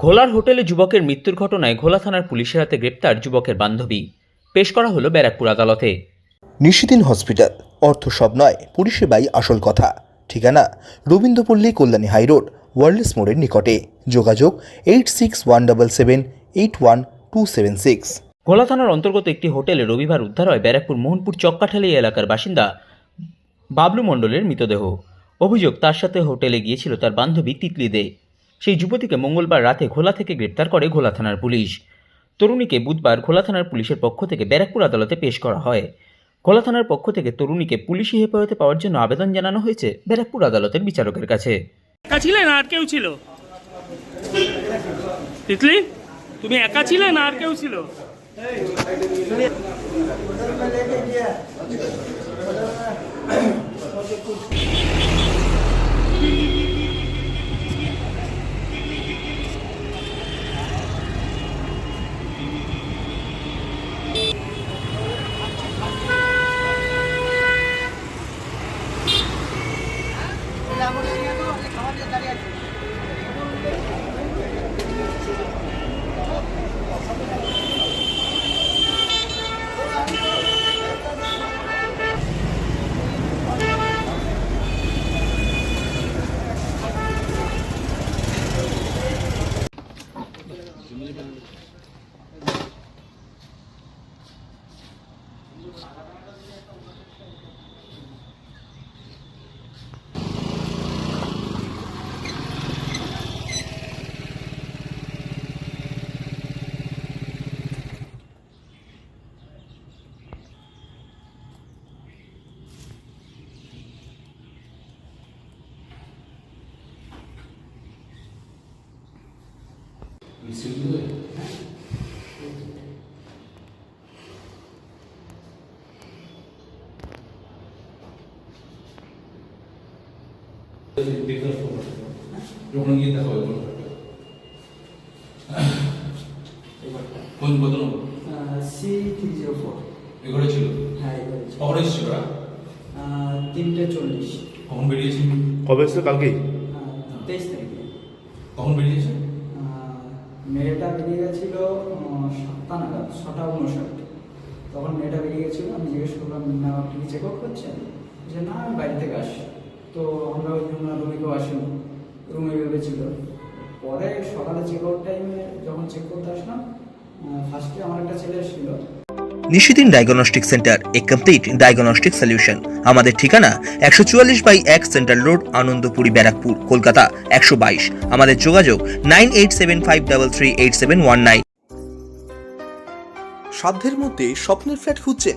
ঘোলার হোটেলে যুবকের মৃত্যুর ঘটনায় ঘোলা থানার পুলিশের হাতে গ্রেপ্তার যুবকের বান্ধবী। পেশ করা হলো ব্যারাকপুর আদালতে। নিশিদিন হসপিটাল অর্থ সব নয় পরিষেবাই আসল কথা। ঠিকানা রবীন্দ্রপল্লী কল্যাণী হাইরোড ওয়ার্ল্ডস মোড়ের নিকটে। যোগাযোগ eight six one double seven eight one two seven six. Ghola থানার অন্তর্গত একটি হোটেলে রবিবার উদ্ধার হয় ব্যারাকপুর মোহনপুর চক্কাঠালি এলাকার বাসিন্দা বাবলু মণ্ডলের মৃতদেহ। অভিযোগ তার সাথে হোটেলে গিয়েছিল তার বান্ধবী তিতলি দে। সেই যুবতীকে মঙ্গলবার রাতে ঘোলা থেকে গ্রেপ্তার করে ঘোলা থানার পুলিশ। তরুণীকে বুধবার ঘোলা থানার পুলিশের পক্ষ থেকে ব্যারাকপুর আদালতে পেশ করা হয়। ঘোলা থানার পক্ষ থেকে তরুণীকে পুলিশি হেফাজতে পাওয়ার জন্য আবেদন জানানো হয়েছে ব্যারাকপুর আদালতের বিচারকের কাছে। একা ছিলে না আর কেউ ছিল? তুমি একা ছিলে না আর কেউ ছিল? mình xứng người. যখন গিয়ে দেখা হবে কোন কত নম্বর? সি থ্রি জিরো ফোর ছিল? হ্যাঁ। কখন এসেছিল ওরা? আহ, তিনটে চল্লিশ। কখন বেরিয়েছে? কবে এসছে কালকেই তেইশ তারিখে। কখন বেরিয়েছে? মেয়েটা বেরিয়ে গেছিল সাতটা নাগাদ ছটা উনষাট। তখন মেয়েটা বেরিয়ে গেছিল আমি জিজ্ঞেস করলাম না আপনি কি চেক আউট করছেন? যে না আমি বাড়ি থেকে আসি তো আমরা ওই জন্য রুমিকেও আসিনি রুমে ভেবেছিল পরে সকালে চেক আউট টাইমে যখন চেক করতে আসলাম ফার্স্টে আমার একটা ছেলে এসেছিল। Nishidin diagnostic centre a complete diagnostic solution আমাদের ঠিকানা একশো চুয়াল্লিশ বাই এক সেন্ট্রাল রোড আনন্দপুরি ব্যারাকপুর কলকাতা একশো বাইশ। আমাদের যোগাযোগ nine eight seven five double three eight seven one nine. সাধ্যের মধ্যে স্বপ্নের ফ্ল্যাট খুঁজছেন